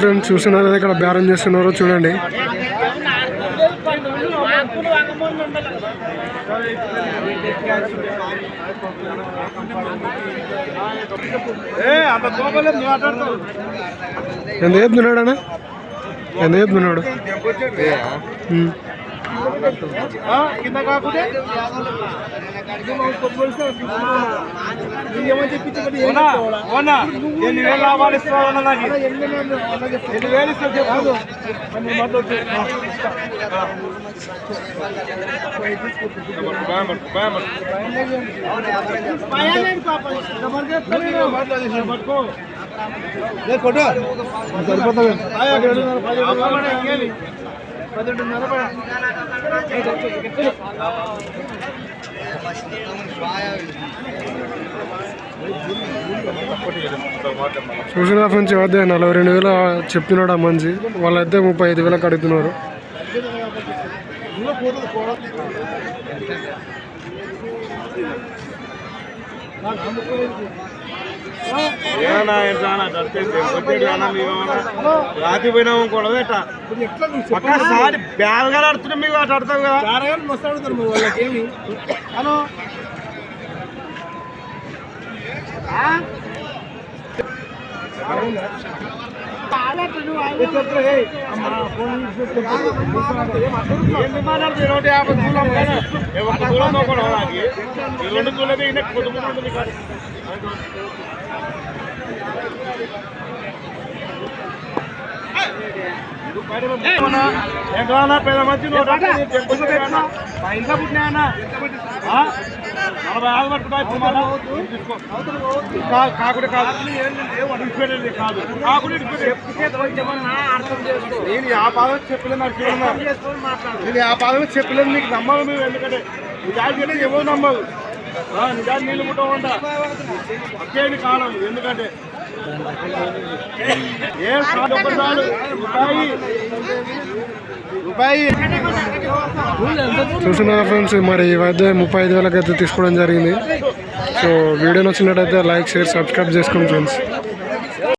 Friends చూస్తున్నారు ఇక్కడ బేరం చేస్తున్నారు చూడండి. ఎంత చెప్తున్నాడు అన్న? ఎంత చెప్తున్నాడు. కింద కాకుంటే ఎన్ని వేలు లాభాలు ఇస్తావు అన్న నాకు ఎన్ని వేలు ఇస్తావు చెప్పు భయపడు, పట్టుకో. అమ్మమ్మనే ఇంకేమి? నుంచి ఫ్రెండ్స్ వద్ద నలభై రెండు వేలు చెప్తున్నాడు ఆ మంచి వాళ్ళైతే ముప్పై ఐదు వేలకు అడుగుతున్నారు ఏమన్నా ఎట్లా అన్న అన్న రాత్రి పోయినాము కూడా ఎట్లా ఒక్కసారి బ్యాల్గా ఆడుతున్నాం మీకు అటు ఆడతావు కదా? దూరం కదా దూరం కూడా ఈ రెండు కొద్ది ఉంటుంది కాదు పెద్ద మంచి మా ఇంట్లో పుట్టినా నలభై కాదు. నేను ఆ పాదం చెప్పలేదు నాకు నేను ఆ పాదం చెప్పలేదు నీకు నమ్మదు మేము ఎందుకంటే నిజాలు ఎవరు నమ్మదు ఆ, నీళ్ళు ముట్టవంట కాలం ఎందుకంటే ఏం కాదు ఒకసారి చూస్తున్నారు ఫ్రెండ్స్ మరి ఈ వద్ద ముప్పై ఐదు వేలకైతే అయితే తీసుకోవడం జరిగింది. సో వీడియో నచ్చినట్టయితే లైక్ షేర్ సబ్స్క్రైబ్ చేసుకోండి ఫ్రెండ్స్